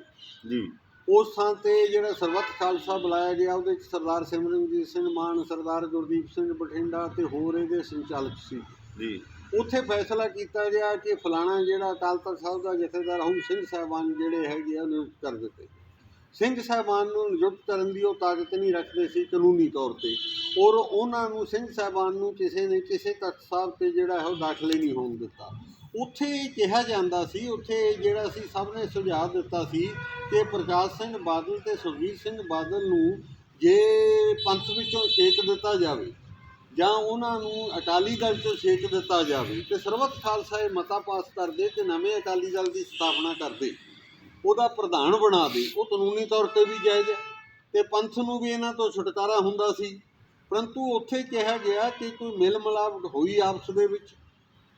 ਜੀ। ਉਸ ਥਾਂ ਤੇ ਜਿਹੜਾ ਸਰਬੱਤ ਖਾਲਸਾ ਬੁਲਾਇਆ ਗਿਆ ਉਹਦੇ ਵਿੱਚ ਸਰਦਾਰ ਸਿਮਰਨਜੀਤ ਸਿੰਘ ਮਾਨ ਸਰਦਾਰ ਗੁਰਦੀਪ ਸਿੰਘ ਬਠਿੰਡਾ ਤੇ ਹੋਰ ਇਹਦੇ ਸੰਚਾਲਕ ਸੀ। ਜੀ। ਉੱਥੇ ਫੈਸਲਾ ਕੀਤਾ ਗਿਆ ਕਿ ਫਲਾਣਾ ਜਿਹੜਾ ਅਕਾਲ ਤਖਤ ਸਾਹਿਬ ਦਾ ਜਥੇਦਾਰ ਹੋਊ ਸਿੰਘ ਸਾਹਿਬਾਨ ਜਿਹੜੇ ਹੈਗੇ ਆ ਉਹ ਨਿਯੁਕਤ ਕਰ ਦਿੱਤੇ। ਸਿੰਘ ਸਾਹਿਬਾਨ ਨੂੰ ਨਿਯੁਕਤ ਕਰਨ ਦੀ ਉਹ ਤਾਕਤ ਨਹੀਂ ਰੱਖਦੇ ਸੀ ਕਾਨੂੰਨੀ ਤੌਰ ਤੇ। ਔਰ ਉਹਨਾਂ ਨੂੰ ਸਿੰਘ ਸਾਹਿਬਾਨ ਨੂੰ ਕਿਸੇ ਨੇ ਕਿਸੇ ਤਖਤ ਸਾਹਿਬ ਤੇ ਜਿਹੜਾ ਹੈ ਉਹ ਦਾਖਲੇ ਨਹੀਂ ਹੋਣ ਦਿੱਤਾ। ਉੱਥੇ ਇਹ ਕਿਹਾ ਜਾਂਦਾ ਸੀ, ਉੱਥੇ ਜਿਹੜਾ ਸੀ ਸਭ ਨੇ ਸੁਝਾਅ ਦਿੱਤਾ ਸੀ ਕਿ ਪ੍ਰਕਾਸ਼ ਸਿੰਘ ਬਾਦਲ ਤੇ ਸੁਖਬੀਰ ਸਿੰਘ ਬਾਦਲ ਨੂੰ ਜੇ ਪੰਥ ਵਿੱਚੋਂ ਛੇਕ ਦਿੱਤਾ ਜਾਵੇ ਜਾਂ ਉਹਨਾਂ ਨੂੰ ਅਕਾਲੀ ਦਲ ਤੋਂ ਛੇਕ ਦਿੱਤਾ ਜਾਵੇ ਤੇ ਸਰਬੱਤ ਖਾਲਸਾ ਇਹ ਮਤਾ ਪਾਸ ਕਰਦੇ ਤੇ ਨਵੇਂ ਅਕਾਲੀ ਦਲ ਦੀ ਸਥਾਪਨਾ ਕਰਦੇ। ਉਹਦਾ ਪ੍ਰਧਾਨ ਬਣਾ ਦੇ, ਉਹ ਕਾਨੂੰਨੀ ਤੌਰ ਤੇ ਵੀ ਜਾਇਜ਼ ਹੈ। ਤੇ ਪੰਥ ਨੂੰ ਵੀ ਇਹਨਾਂ ਤੋਂ ਛੁਟਕਾਰਾ ਹੁੰਦਾ ਸੀ। ਪਰੰਤੂ ਉੱਥੇ ਕਿਹਾ ਗਿਆ ਕਿ ਕੋਈ ਮਿਲ ਮਿਲਾਵਟ ਹੋਈ ਆਪਸ ਦੇ ਵਿੱਚ।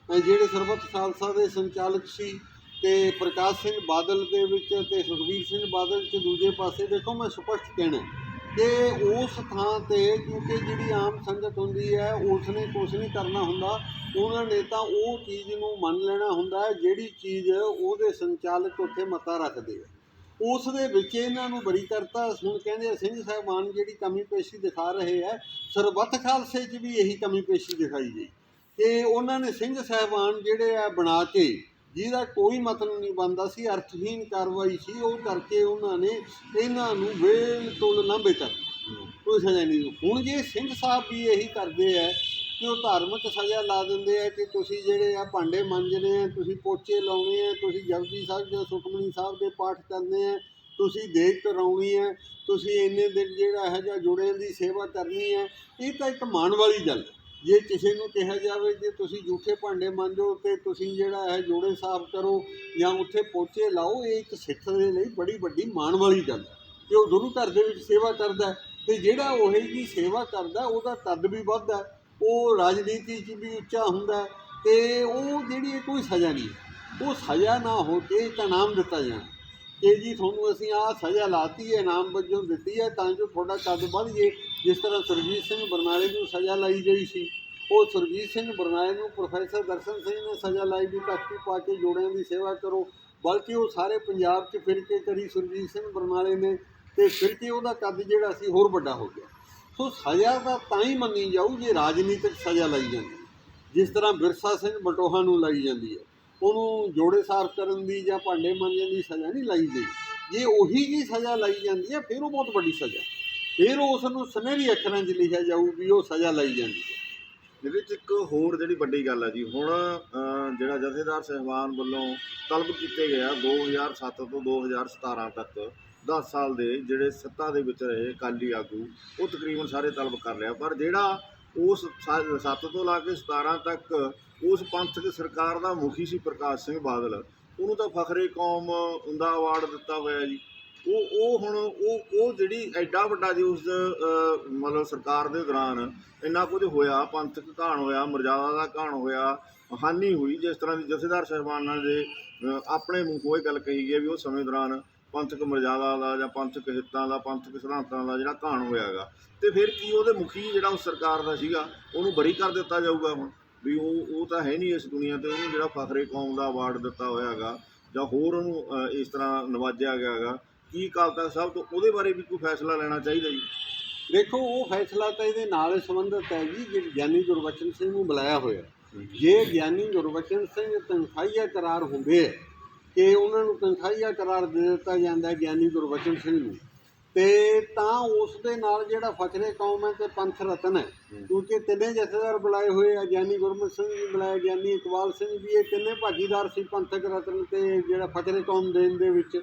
ਜਿਹੜੇ ਸਰਬੱਤ ਖਾਲਸਾ ਦੇ ਸੰਚਾਲਕ ਸੀ ਤੇ ਪ੍ਰਕਾਸ਼ ਸਿੰਘ ਬਾਦਲ ਦੇ ਵਿੱਚ ਤੇ ਸੁਖਬੀਰ ਸਿੰਘ ਬਾਦਲ ਚ ਦੂਜੇ ਪਾਸੇ, ਦੇਖੋ ਮੈਂ ਸਪਸ਼ਟ ਕਹਿਣਾ ਕਿ ਉਸ ਥਾਂ ਤੇ, ਕਿਉਂਕਿ ਜਿਹੜੀ ਆਮ ਸੰਗਤ ਹੁੰਦੀ ਹੈ ਉਸ ਨੇ ਕੁਛ ਨਹੀਂ ਕਰਨਾ ਹੁੰਦਾ। ਉਹਨਾਂ ਨੇ ਤਾਂ ਉਹ ਚੀਜ਼ ਨੂੰ ਮੰਨ ਲੈਣਾ ਹੁੰਦਾ ਹੈ, ਜਿਹੜੀ ਚੀਜ਼ ਉਹਦੇ ਸੰਚਾਲਕ ਉੱਥੇ ਮਤਾ ਰੱਖਦੇ ਆ। ਉਸ ਦੇ ਵਿੱਚ ਇਹਨਾਂ ਨੂੰ ਬਰੀ ਕਰਤਾ। ਹੁਣ ਕਹਿੰਦੇ ਸਿੰਘ ਸਾਹਿਬਾਨ ਜਿਹੜੀ ਕਮੀ ਪੇਸ਼ੀ ਦਿਖਾ ਰਹੇ ਹੈ ਸਰਬੱਤ ਖਾਲਸੇ 'ਚ ਵੀ ਇਹੀ ਕਮੀ ਪੇਸ਼ੀ ਦਿਖਾਈ ਗਈ। ਕਿ ਉਹਨਾਂ ਨੇ ਸਿੰਘ ਸਾਹਿਬਾਨ ਜਿਹੜੇ ਆ ਬਣਾ ਕੇ ਜਿਹਦਾ ਕੋਈ ਮਤਲਬ ਨਹੀਂ ਬਣਦਾ ਸੀ ਅਰਥਹੀਨ ਕਾਰਵਾਈ ਸੀ ਉਹ ਕਰਕੇ ਉਹਨਾਂ ਨੇ ਇਹਨਾਂ ਨੂੰ ਬਿਲਕੁਲ ਲਾਂਭੇ ਕਰ ਕੋਈ ਸਜ਼ਾ ਨਹੀਂ ਹੁਣ ਜੇ ਸਿੰਘ ਸਾਹਿਬ ਵੀ ਇਹੀ ਕਰਦੇ ਆ ਕਿ ਉਹ ਧਾਰਮਿਕ ਸਜ਼ਾ ਲਾ ਦਿੰਦੇ ਆ ਕਿ ਤੁਸੀਂ ਜਿਹੜੇ ਆ ਭਾਂਡੇ ਮਾਂਜਣੇ ਆ ਤੁਸੀਂ ਪੋਚੇ ਲਾਉਣੇ ਆ ਤੁਸੀਂ ਜਪਜੀ ਸਾਹਿਬ ਜਾਂ ਸੁਖਮਨੀ ਸਾਹਿਬ ਦੇ ਪਾਠ ਕਰਨੇ ਆ ਤੁਸੀਂ ਦੇਗ ਕਰਾਉਣੀ ਹੈ ਤੁਸੀਂ ਇੰਨੇ ਦਿਨ ਜਿਹੜਾ ਹੈ ਜਾਂ ਜੁੜਿਆਂ ਦੀ ਸੇਵਾ ਕਰਨੀ ਹੈ ਇਹ ਤਾਂ ਇੱਕ ਮਾਣ ਵਾਲੀ ਗੱਲ ਹੈ। ਜੇ ਕਿਸੇ ਨੂੰ ਕਿਹਾ ਜਾਵੇ ਕਿ ਤੁਸੀਂ ਝੂਠੇ ਭਾਂਡੇ ਮਾਂਜੋ ਤੇ ਤੁਸੀਂ ਜਿਹੜਾ ਹੈ ਜੋੜੇ ਸਾਫ਼ ਕਰੋ ਜਾਂ ਉੱਥੇ ਪੋਚੇ ਲਾਓ, ਇਹ ਇੱਕ ਸਿੱਖ ਦੇ ਲਈ ਬੜੀ ਵੱਡੀ ਮਾਣ ਵਾਲੀ ਗੱਲ ਹੈ ਕਿ ਉਹ ਗੁਰੂ ਘਰ ਦੇ ਵਿੱਚ ਸੇਵਾ ਕਰਦਾ ਹੈ ਤੇ ਜਿਹੜਾ ਉਹ ਜੀ ਸੇਵਾ ਕਰਦਾ, ਉਹਦਾ ਕੱਦ ਵੀ ਵੱਧਦਾ ਉਹ ਰਾਜਨੀਤੀ 'ਚ ਵੀ ਉੱਚਾ ਹੁੰਦਾ ਹੈ ਤੇ ਉਹ ਜਿਹੜੀ ਇਹ ਕੋਈ ਸਜ਼ਾ ਨਹੀਂ ਉਹ ਸਜ਼ਾ ਨਾ ਹੋ ਕੇ ਇੱਕ ਇਨਾਮ ਦਿੱਤਾ ਜਾਣਾ ਕਿ ਜੀ ਤੁਹਾਨੂੰ ਅਸੀਂ ਆਹ ਸਜ਼ਾ ਲਾਤੀ ਹੈ ਇਨਾਮ ਵਜੋਂ ਦਿੱਤੀ ਹੈ, ਤਾਂ ਜੋ ਤੁਹਾਡਾ ਕੱਦ ਵੱਧ ਜੇ ਜਿਸ ਤਰ੍ਹਾਂ ਸਰਜੀਤ ਸਿੰਘ ਬਰਨਾਲੇ ਨੂੰ ਸਜ਼ਾ ਲਾਈ ਗਈ ਸੀ, ਉਹ ਸਰਜੀਤ ਸਿੰਘ ਬਰਨਾਲੇ ਨੂੰ ਪ੍ਰੋਫੈਸਰ ਦਰਸ਼ਨ ਸਿੰਘ ਨੇ ਸਜ਼ਾ ਲਾਈ ਵੀ ਤਖਤੀ ਪਾ ਕੇ ਜੋੜਿਆਂ ਦੀ ਸੇਵਾ ਕਰੋ। ਬਲਕਿ ਉਹ ਸਾਰੇ ਪੰਜਾਬ 'ਚ ਫਿਰ ਕੇ ਕਰੀ ਸਰਜੀਤ ਸਿੰਘ ਬਰਨਾਲੇ ਨੇ, ਤੇ ਫਿਰ ਕੇ ਉਹਦਾ ਕੱਦ ਜਿਹੜਾ ਸੀ ਹੋਰ ਵੱਡਾ ਹੋ ਗਿਆ। ਸੋ ਸਜ਼ਾ ਤਾਂ ਤਾਂ ਹੀ ਮੰਨੀ ਜਾਊ ਜੇ ਰਾਜਨੀਤਿਕ ਸਜ਼ਾ ਲਈ ਜਾਂਦੀ। ਹੈ। ਜਿਸ ਤਰ੍ਹਾਂ ਬਿਰਸਾ ਸਿੰਘ ਬਟੋਹਾ ਨੂੰ ਲਾਈ ਜਾਂਦੀ ਹੈ। ਉਹਨੂੰ ਜੋੜੇ ਸਾਫ਼ ਕਰਨ ਦੀ ਜਾਂ ਭਾਂਡੇ ਮਾਂਜਣ ਦੀ ਸਜ਼ਾ ਨਹੀਂ ਲਾਈ ਗਈ। ਜੇ ਉਹੀ ਜੀ ਸਜ਼ਾ ਲਾਈ ਜਾਂਦੀ ਹੈ, ਫਿਰ ਉਹ ਬਹੁਤ ਵੱਡੀ ਸਜ਼ਾ ਫਿਰ ਉਸ ਨੂੰ ਸੁਨਹਿਰੀ ਅੱਖਰਾਂ 'ਚ ਲਿਖਿਆ ਜਾਊ ਵੀ ਉਹ ਸਜ਼ਾ ਲਾਈ ਜਾਂਦੀ ਹੈ। ਇਹਦੇ ਚ ਇੱਕ ਹੋਰ ਜਿਹੜੀ ਵੱਡੀ ਗੱਲ ਹੈ ਜੀ, ਹੁਣ ਜਿਹੜਾ ਜਥੇਦਾਰ ਸਹਿਬਾਨ ਵੱਲੋਂ ਤਲਬ ਕੀਤੇ ਗਿਆ 2007 ਤੋਂ 2017 ਤੱਕ 10 ਸਾਲ ਦੇ ਜਿਹੜੇ ਸੱਤਾ ਦੇ ਵਿੱਚ ਰਹੇ ਅਕਾਲੀ ਆਗੂ, ਉਹ ਤਕਰੀਬਨ ਸਾਰੇ ਤਲਬ ਕਰ ਲਿਆ। ਪਰ ਜਿਹੜਾ ਉਸ 7 ਤੋਂ ਲਾ ਕੇ 17 ਤੱਕ ਉਸ ਪੰਥਕ ਸਰਕਾਰ ਦਾ ਮੁਖੀ ਸੀ ਪ੍ਰਕਾਸ਼ ਸਿੰਘ ਬਾਦਲ। ਉਹਨੂੰ ਤਾਂ ਫਖਰੇ ਕੌਮ ਦਾ ਅਵਾਰਡ ਦਿੱਤਾ ਹੋਇਆ ਜੀ। ਉਹ ਉਹ ਹੁਣ ਉਹ ਉਹ ਜਿਹੜੀ ਐਡਾ ਵੱਡਾ ਜੀ ਉਸ ਮਤਲਬ ਸਰਕਾਰ ਦੇ ਦੌਰਾਨ ਇੰਨਾ ਕੁਝ ਹੋਇਆ, ਪੰਥਕ ਘਾਣ ਹੋਇਆ, ਮਰਜ਼ਾਦਾ ਦਾ ਘਾਣ ਹੋਇਆ, ਹਾਨੀ ਹੋਈ, ਜਿਸ ਤਰ੍ਹਾਂ ਦੀ ਜਥੇਦਾਰ ਸਾਹਿਬਾਨਾਂ ਦੇ ਆਪਣੇ ਮੂੰਹ ਇਹ ਗੱਲ ਕਹੀ ਗਈ ਹੈ ਵੀ ਉਹ ਸਮੇਂ ਦੌਰਾਨ ਪੰਥਕ ਮਰਜ਼ਾਦਾ ਦਾ ਜਾਂ ਪੰਥਕ ਹਿੱਤਾਂ ਦਾ, ਪੰਥਕ ਸਿਧਾਂਤਾਂ ਦਾ ਜਿਹੜਾ ਘਾਣ ਹੋਇਆਗਾ। ਤੇ ਫਿਰ ਕੀ ਉਹਦੇ ਮੁਖੀ ਜਿਹੜਾ ਉਸ ਸਰਕਾਰ ਦਾ ਸੀਗਾ, ਉਹਨੂੰ ਬਰੀ ਕਰ ਦਿੱਤਾ ਜਾਊਗਾ ਹੁਣ? ਵੀ ਉਹ ਉਹ ਤਾਂ ਹੈ ਨਹੀਂ ਇਸ ਦੁਨੀਆ ਤੇ। ਉਹਨੂੰ ਜਿਹੜਾ ਫਖਰੇ ਕੌਮ ਦਾ ਅਵਾਰਡ ਦਿੱਤਾ ਹੋਇਆ ਹੋਇਆਗਾ ਜਾਂ ਹੋਰ ਉਹਨੂੰ ਇਸ ਤਰ੍ਹਾਂ ਨਵਾਜਿਆ ਗਿਆਗਾ ਕੀ ਅਕਾਲ ਤਖਤ ਸਾਹਿਬ ਤੋਂ ਉਹਦੇ ਬਾਰੇ ਵੀ ਕੋਈ ਫੈਸਲਾ ਲੈਣਾ ਚਾਹੀਦਾ ਜੀ? ਦੇਖੋ, ਉਹ ਫੈਸਲਾ ਤਾਂ ਇਹਦੇ ਨਾਲ ਸੰਬੰਧਿਤ ਹੈ ਜੀ ਕਿ ਗਿਆਨੀ ਗੁਰਬਚਨ ਸਿੰਘ ਨੂੰ ਬੁਲਾਇਆ ਹੋਇਆ ਜੇ ਗਿਆਨੀ ਗੁਰਬਚਨ ਸਿੰਘ ਤਨਖਾਹੀਆ ਕਰਾਰ ਹੁੰਦੇ ਹੈ ਕਿ ਉਹਨਾਂ ਨੂੰ ਤਨਖਾਹੀਆ ਕਰਾਰ ਦੇ ਦਿੱਤਾ ਜਾਂਦਾ ਗਿਆਨੀ ਗੁਰਬਚਨ ਸਿੰਘ ਨੂੰ। ਤੇ ਤਾਂ ਉਸ ਦੇ ਨਾਲ ਜਿਹੜਾ ਫਖਰੇ ਕੌਮ ਹੈ ਤੇ ਪੰਥ ਰਤਨ ਹੈ। ਕਿਉਂਕਿ ਤਿੰਨੇ ਜਥੇਦਾਰ ਬੁਲਾਏ ਹੋਏ ਆ ਗਿਆਨੀ ਗੁਰਮੁਖ ਸਿੰਘ ਵੀ ਬੁਲਾਇਆ ਗਿਆਨੀ ਇਕਬਾਲ ਸਿੰਘ ਵੀ ਇਹ ਤਿੰਨੇ ਭਾਗੀਦਾਰ ਸੀ ਪੰਥਕ ਰਤਨ ਤੇ ਜਿਹੜਾ ਫਖਰੇ ਕੌਮ ਦੇਣ ਦੇ ਵਿੱਚ।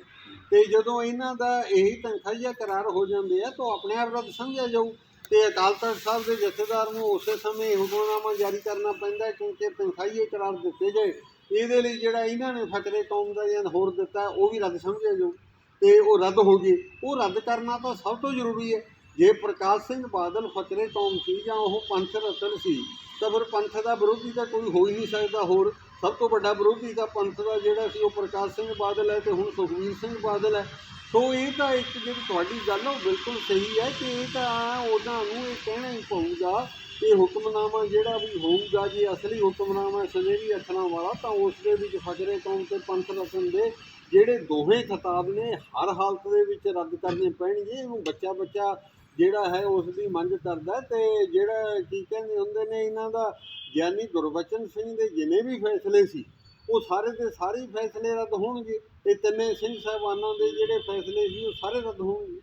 ਤੇ ਜਦੋਂ ਇਹਨਾਂ ਦਾ ਇਹੀ ਤਨਖਾਹੀਆ ਕਰਾਰ ਹੋ ਜਾਂਦੇ ਆ ਤਾਂ ਆਪਣੇ ਆਪ ਰੱਦ ਸਮਝਿਆ ਜਾਊ। ਤੇ ਅਕਾਲ ਤਖਤ ਸਾਹਿਬ ਦੇ ਜਥੇਦਾਰ ਨੂੰ ਉਸੇ ਸਮੇਂ ਹੁਕਮਨਾਮਾ ਜਾਰੀ ਕਰਨਾ ਪੈਂਦਾ ਕਿਉਂਕਿ ਤਨਖਾਹੀਏ ਕਰਾਰ ਦਿੱਤੇ ਗਏ। ਇਹਦੇ ਲਈ ਜਿਹੜਾ ਇਹਨਾਂ ਨੇ ਫਤਰੇ ਕੌਮ ਦਾ ਜਾਂ ਹੋਰ ਦਿੱਤਾ ਉਹ ਵੀ ਰੱਦ ਸਮਝਿਆ ਜਾਊ। ਤੇ ਉਹ ਰੱਦ ਹੋ ਗਈ। ਉਹ ਰੱਦ ਕਰਨਾ ਤਾਂ ਸਭ ਤੋਂ ਜ਼ਰੂਰੀ ਹੈ। ਜੇ ਪ੍ਰਕਾਸ਼ ਸਿੰਘ ਬਾਦਲ ਫਤਰੇ ਕੌਮ ਸੀ ਜਾਂ ਉਹ ਪੰਥ ਰਤਨ ਸੀ, ਤਾਂ ਫਿਰ ਪੰਥ ਦਾ ਵਿਰੋਧੀ ਤਾਂ ਕੋਈ ਹੋ ਹੀ ਨਹੀਂ ਸਕਦਾ। ਹੋਰ ਸਭ ਤੋਂ ਵੱਡਾ ਵਿਰੋਧੀ ਤਾਂ ਪੰਥ ਦਾ ਜਿਹੜਾ ਸੀ, ਉਹ ਪ੍ਰਕਾਸ਼ ਸਿੰਘ ਬਾਦਲ ਹੈ ਤੇ ਹੁਣ ਸੁਖਬੀਰ ਸਿੰਘ ਬਾਦਲ ਹੈ। ਸੋ ਇਹ ਤਾਂ ਇੱਕ ਜਿਹੜੀ ਤੁਹਾਡੀ ਗੱਲ ਹੈ ਉਹ ਬਿਲਕੁਲ ਸਹੀ ਹੈ ਕਿ ਇਹ ਤਾਂ ਉਹਨਾਂ ਨੂੰ ਇਹ ਕਹਿਣਾ ਹੀ ਪਊਗਾ ਕਿ ਹੁਕਮਨਾਮਾ ਜਿਹੜਾ ਵੀ ਹੋਊਗਾ, ਜੇ ਅਸਲੀ ਹੁਕਮਨਾਮਾ ਸੁਨਹਿਰੀ ਅੱਖਰਾਂ ਵਾਲਾ, ਤਾਂ ਉਸ ਦੇ ਵਿੱਚ ਫਜਰੇ ਕੌਮ ਤੇ ਪੰਥ ਰਤਨ ਦੇ ਜਿਹੜੇ ਦੋਹੇ ਖਿਤਾਬ ਨੇ, ਹਰ ਹਾਲਤ ਦੇ ਵਿੱਚ ਰੱਦ ਕਰਨੇ ਪੈਣਗੇ ਇਹਨੂੰ ਬੱਚਾ ਬੱਚਾ ਜਿਹੜਾ ਹੈ ਉਸ ਦੀ ਮੰਗ ਕਰਦਾ ਹੈ ਤੇ ਜਿਹੜਾ ਕੀ ਕਹਿੰਦੇ ਹੁੰਦੇ ਨੇ ਇਹਨਾਂ ਦਾ, ਗਿਆਨੀ ਗੁਰਬਚਨ ਸਿੰਘ ਦੇ ਜਿੰਨੇ ਵੀ ਫੈਸਲੇ ਸੀ, ਉਹ ਸਾਰੇ ਦੇ ਸਾਰੇ ਫੈਸਲੇ ਰੱਦ ਹੋਣਗੇ। ਇਹ ਤਿੰਨੇ ਸਿੰਘ ਸਾਹਿਬਾਨਾਂ ਦੇ ਜਿਹੜੇ ਫੈਸਲੇ ਸੀ, ਉਹ ਸਾਰੇ ਰੱਦ ਹੋਣਗੇ।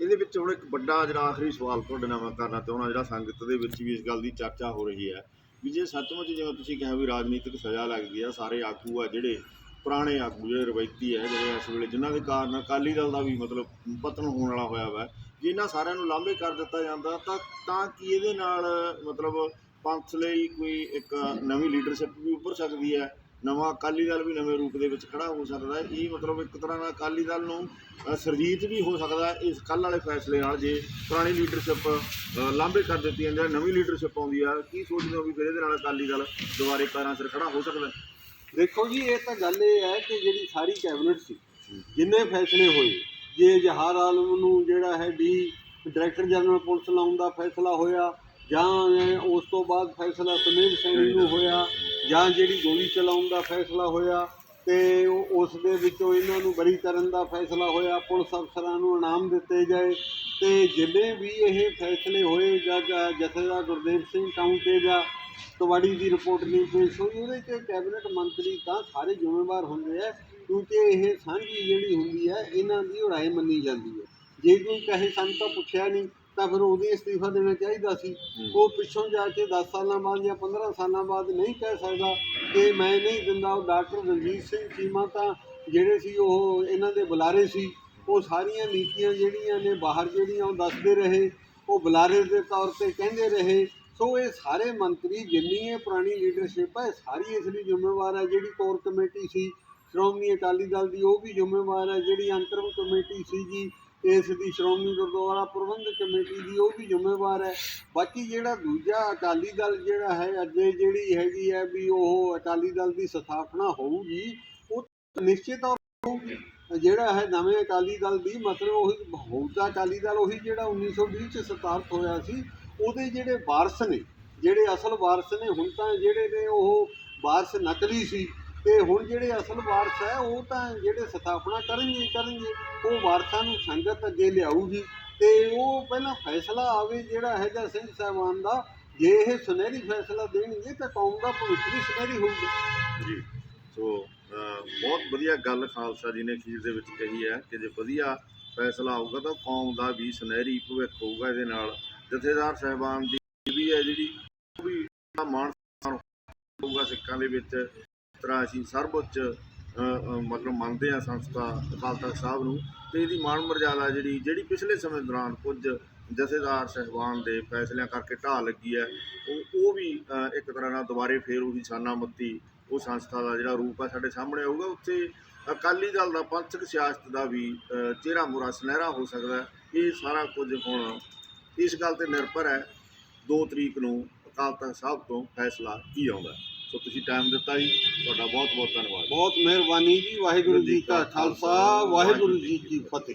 ਇਹਦੇ ਵਿੱਚ ਹੁਣ ਇੱਕ ਵੱਡਾ ਜਿਹੜਾ ਆਖਰੀ ਸਵਾਲ ਤੁਹਾਡੇ ਨਾਲ ਮੈਂ ਕਰਨਾ ਚਾਹੁੰਦਾ, ਜਿਹੜਾ ਸੰਗਤ ਦੇ ਵਿੱਚ ਵੀ ਇਸ ਗੱਲ ਦੀ ਚਰਚਾ ਹੋ ਰਹੀ ਹੈ, ਵੀ ਜੇ ਸੱਚਮੁੱਚ ਜਿਵੇਂ ਤੁਸੀਂ ਕਿਹਾ ਵੀ ਰਾਜਨੀਤਿਕ ਸਜ਼ਾ ਲੱਗਦੀ ਆ ਸਾਰੇ ਆਗੂ ਆ ਜਿਹੜੇ ਪੁਰਾਣੇ ਆਗੂ ਜਿਹੜੇ ਰਵਾਇਤੀ ਹੈ ਜਿਹੜੇ ਇਸ ਵੇਲੇ ਜਿਨ੍ਹਾਂ ਦੇ ਕਾਰਨ ਅਕਾਲੀ ਦਲ ਦਾ ਵੀ ਮਤਲਬ ਪਤਨ ਹੋਣ ਵਾਲਾ ਹੋਇਆ ਵਾ ਜੇ ਇਹਨਾਂ ਸਾਰਿਆਂ ਨੂੰ ਲਾਂਭੇ ਕਰ ਦਿੱਤਾ ਜਾਂਦਾ ਤਾਂ ਤਾਂ ਕੀ ਇਹਦੇ ਨਾਲ ਮਤਲਬ ਪੰਥ ਲਈ ਕੋਈ ਇੱਕ ਨਵੀਂ ਲੀਡਰਸ਼ਿਪ ਵੀ ਉੱਭਰ ਸਕਦੀ ਹੈ ਨਵਾਂ ਅਕਾਲੀ ਦਲ ਵੀ ਨਵੇਂ ਰੂਪ ਦੇ ਵਿੱਚ ਖੜਾ ਹੋ ਸਕਦਾ ਹੈ ਇਹ ਮਤਲਬ ਇੱਕ ਤਰ੍ਹਾਂ ਨਾਲ ਅਕਾਲੀ ਦਲ ਨੂੰ ਅ, ਸਰਜੀਤ ਵੀ ਹੋ ਸਕਦਾ ਹੈ ਇਸ ਕੱਲ੍ਹ ਵਾਲੇ ਫੈਸਲੇ ਨਾਲ ਜੇ ਪੁਰਾਣੀ ਲੀਡਰਸ਼ਿਪ ਲਾਂਭੇ ਕਰ ਦਿੱਤੀ ਜਾਂਦੀ ਹੈ ਨਵੀਂ ਲੀਡਰਸ਼ਿਪ ਆਉਂਦੀ ਆ ਕੀ ਸੋਚਦੇ ਹੋ ਵੀ ਫਿਰ ਇਹਦੇ ਨਾਲ ਅਕਾਲੀ ਦਲ ਦੁਬਾਰੇ ਪੈਰਾਂ ਸਿਰ ਖੜਾ ਹੋ ਸਕਦਾ ਹੈ? ਦੇਖੋ ਜੀ, ਇਹ ਤਾਂ ਗੱਲ ਇਹ ਹੈ ਕਿ ਜਿਹੜੀ ਸਾਰੀ ਕੈਬਨਿਟ ਸੀ, ਜਿੰਨੇ ਫੈਸਲੇ ਹੋਏ, ਜੇ ਜਹਾਰ ਆਲਮ ਨੂੰ ਜਿਹੜਾ ਹੈ ਡੀ ਡਾਇਰੈਕਟਰ ਜਨਰਲ ਪੁਲਿਸ ਲਾਉਣ ਦਾ ਫੈਸਲਾ ਹੋਇਆ, ਜਾਂ ਉਸ ਤੋਂ ਬਾਅਦ ਫੈਸਲਾ ਸੁਨੀਲ ਸੈਣੀ ਨੂੰ ਹੋਇਆ, ਜਾਂ ਜਿਹੜੀ ਗੋਲੀ ਚਲਾਉਣ ਦਾ ਫੈਸਲਾ ਹੋਇਆ, ਤੇ ਉਸ ਦੇ ਵਿੱਚੋਂ ਇਹਨਾਂ ਨੂੰ ਬਰੀ ਕਰਨ ਦਾ ਫੈਸਲਾ ਹੋਇਆ, ਪੁਲਿਸ ਅਫਸਰਾਂ ਨੂੰ ਇਨਾਮ ਦਿੱਤੇ ਗਏ, ਤੇ ਜਿੰਨੇ ਵੀ ਇਹ ਫੈਸਲੇ ਹੋਏ, ਜਾਂ ਜਾਂ ਜਥੇਦਾਰ ਗੁਰਦੇਵ ਸਿੰਘ ਕਾਉਂਟੇ ਦਾ ਤਵਾੜੀ ਦੀ ਰਿਪੋਰਟ ਨਹੀਂ ਪੇਸ਼ ਹੋਈ। ਉਹਦੇ 'ਚ ਕੈਬਨਿਟ ਮੰਤਰੀ ਤਾਂ ਸਾਰੇ ਜ਼ਿੰਮੇਵਾਰ ਹੁੰਦੇ ਆ ਕਿਉਂਕਿ ਇਹ ਸਾਂਝੀ ਜਿਹੜੀ ਹੁੰਦੀ ਹੈ ਇਹਨਾਂ ਦੀ ਰਾਏ ਮੰਨੀ ਜਾਂਦੀ ਹੈ ਜੇ ਕੋਈ ਕਹੇ ਸਾਨੂੰ ਤਾਂ ਪੁੱਛਿਆ ਨਹੀਂ ਤਾਂ ਫਿਰ ਉਹਦੀ ਅਸਤੀਫਾ ਦੇਣਾ ਚਾਹੀਦਾ ਸੀ। ਉਹ ਪਿੱਛੋਂ ਜਾ ਕੇ 10 ਸਾਲਾਂ ਬਾਅਦ ਜਾਂ 15 ਸਾਲਾਂ ਬਾਅਦ ਨਹੀਂ ਕਹਿ ਸਕਦਾ ਕਿ ਮੈਂ ਨਹੀਂ ਦਿੰਦਾ। ਉਹ ਡਾਕਟਰ ਰਣਜੀਤ ਸਿੰਘ ਚੀਮਾ ਤਾਂ ਜਿਹੜੇ ਸੀ ਉਹ ਇਹਨਾਂ ਦੇ ਬੁਲਾਰੇ ਸੀ। ਉਹ ਸਾਰੀਆਂ ਨੀਤੀਆਂ ਜਿਹੜੀਆਂ ਨੇ ਬਾਹਰ ਜਿਹੜੀਆਂ ਉਹ ਦੱਸਦੇ ਰਹੇ। ਉਹ ਬੁਲਾਰੇ ਦੇ ਤੌਰ ਤੇ ਕਹਿੰਦੇ ਰਹੇ ਸੋ ਇਹ ਸਾਰੇ ਮੰਤਰੀ ਜਿੰਨੀ ਇਹ ਪੁਰਾਣੀ ਲੀਡਰਸ਼ਿਪ ਹੈ ਸਾਰੀ ਇਸ ਲਈ ਜ਼ਿੰਮੇਵਾਰ ਹੈ ਜਿਹੜੀ ਕੋਰ ਕਮੇਟੀ ਸੀ, ਸ਼੍ਰੋਮਣੀ ਅਕਾਲੀ ਦਲ ਦੀ, ਉਹ ਵੀ ਜ਼ਿੰਮੇਵਾਰ ਹੈ ਜਿਹੜੀ ਅੰਤਰਮ ਕਮੇਟੀ ਸੀਗੀ, ਇਸ ਦੀ ਸ਼੍ਰੋਮਣੀ ਗੁਰਦੁਆਰਾ ਪ੍ਰਬੰਧਕ ਕਮੇਟੀ ਦੀ, ਉਹ ਵੀ ਜ਼ਿੰਮੇਵਾਰ ਹੈ ਬਾਕੀ ਜਿਹੜਾ ਦੂਜਾ ਅਕਾਲੀ ਦਲ ਜਿਹੜਾ ਹੈ ਅੱਜ ਜਿਹੜੀ ਹੈਗੀ ਹੈ ਵੀ ਉਹ ਅਕਾਲੀ ਦਲ ਦੀ ਸਥਾਪਨਾ ਹੋਊਗੀ, ਉਹ ਨਿਸ਼ਚਿਤ ਤੌਰ ਜਿਹੜਾ ਹੈ ਨਵੇਂ ਅਕਾਲੀ ਦਲ ਦੀ, ਮਤਲਬ ਉਹੀ ਬਹੁਤਾ ਅਕਾਲੀ ਦਲ, ਉਹੀ ਜਿਹੜਾ 1920 ਚ ਸਥਾਪਿਤ ਹੋਇਆ ਸੀ ਉਹਦੇ ਜਿਹੜੇ ਵਾਰਸ ਨੇ, ਜਿਹੜੇ ਅਸਲ ਵਾਰਸ ਨੇ, ਹੁਣ ਤਾਂ ਜਿਹੜੇ ਨੇ ਉਹ ਵਾਰਸ ਨਕਲੀ ਸੀ ਤੇ ਹੁਣ ਜਿਹੜੇ ਅਸਲ ਵਾਰਸ ਹੈ, ਉਹ ਤਾਂ ਜਿਹੜੇ ਸਥਾਪਨਾ ਕਰਨਗੇ ਕਰਨਗੇ, ਉਹ ਵਾਰਸਾਂ ਨੂੰ ਸੰਗਤ ਅੱਗੇ ਲਿਆਊਗੀ। ਤੇ ਉਹ ਪਹਿਲਾਂ ਫੈਸਲਾ ਆਵੇ ਜਿਹੜਾ ਹੈਗਾ ਸਿੰਘ ਸਾਹਿਬਾਨ ਦਾ, ਜੇ ਇਹ ਸੁਨਹਿਰੀ ਫੈਸਲਾ ਦੇਣਗੇ ਤਾਂ ਕੌਮ ਦਾ ਭਵਿੱਖ ਵੀ ਸੁਨਹਿਰੀ ਹੋਊਗਾ। ਜੀ, ਸੋ ਬਹੁਤ ਵਧੀਆ ਗੱਲ ਖਾਲਸਾ ਜੀ ਨੇ ਅਖੀਰ ਦੇ ਵਿੱਚ ਕਹੀ ਹੈ ਕਿ ਜੇ ਵਧੀਆ ਫੈਸਲਾ ਆਊਗਾ ਤਾਂ ਕੌਮ ਦਾ ਵੀ ਸੁਨਹਿਰੀ ਭਵਿੱਖ ਹੋਊਗਾ ਇਹਦੇ ਨਾਲ। ਜਥੇਦਾਰ ਸਾਹਿਬਾਨ ਦੀ ਵੀ ਹੈ ਜਿਹੜੀ, ਉਹ ਵੀ ਮਾਣ ਸਨਮਾਨ ਹੋਊਗਾ ਸਿੱਖਾਂ ਦੇ ਵਿੱਚ। ਇਸ ਤਰ੍ਹਾਂ ਅਸੀਂ ਸਰਵਉੱਚ ਮਤਲਬ ਮੰਨਦੇ ਆ ਸੰਸਥਾ ਅਕਾਲ ਤਖਤ ਸਾਹਿਬ ਨੂੰ। ਤੇ ਇਹਦੀ ਮਾਣ ਮਰਜ਼ਾਦਾ ਜਿਹੜੀ ਜਿਹੜੀ ਪਿਛਲੇ ਸਮੇਂ ਦੌਰਾਨ ਕੁਝ ਜਥੇਦਾਰ ਸਹਿਬਾਨ ਦੇ ਫੈਸਲਿਆਂ ਕਰਕੇ ਢਾਹ ਲੱਗੀ ਹੈ, ਉਹ ਉਹ ਵੀ ਇੱਕ ਤਰ੍ਹਾਂ ਨਾਲ ਦੁਬਾਰੇ ਫੇਰ ਉਹੀ ਸਾਨਾਮਤੀ ਉਹ ਸੰਸਥਾ ਦਾ ਜਿਹੜਾ ਰੂਪ ਆ ਸਾਡੇ ਸਾਹਮਣੇ ਆਊਗਾ। ਉੱਥੇ ਅਕਾਲੀ ਦਲ ਦਾ ਪੰਥਕ ਸਿਆਸਤ ਦਾ ਵੀ ਚਿਹਰਾ ਮੋਰਾ ਸੁਨਹਿਰਾ ਹੋ ਸਕਦਾ ਇਹ ਸਾਰਾ ਕੁਝ ਹੁਣ ਇਸ ਗੱਲ ਤੇ ਨਿਰਭਰ ਹੈ 2 ਤਰੀਕ ਨੂੰ ਅਕਾਲ ਤਖਤ ਸਾਹਿਬ ਤੋਂ ਫੈਸਲਾ ਕੀ ਆਉਂਦਾ। ਸੋ ਤੁਸੀਂ ਟਾਈਮ ਦਿੱਤਾ ਜੀ ਤੁਹਾਡਾ ਬਹੁਤ ਬਹੁਤ ਧੰਨਵਾਦ ਬਹੁਤ ਮਿਹਰਬਾਨੀ ਜੀ ਵਾਹਿਗੁਰੂ ਜੀ ਕਾ ਖਾਲਸਾ ਵਾਹਿਗੁਰੂ ਜੀ ਕੀ ਫਤਿਹ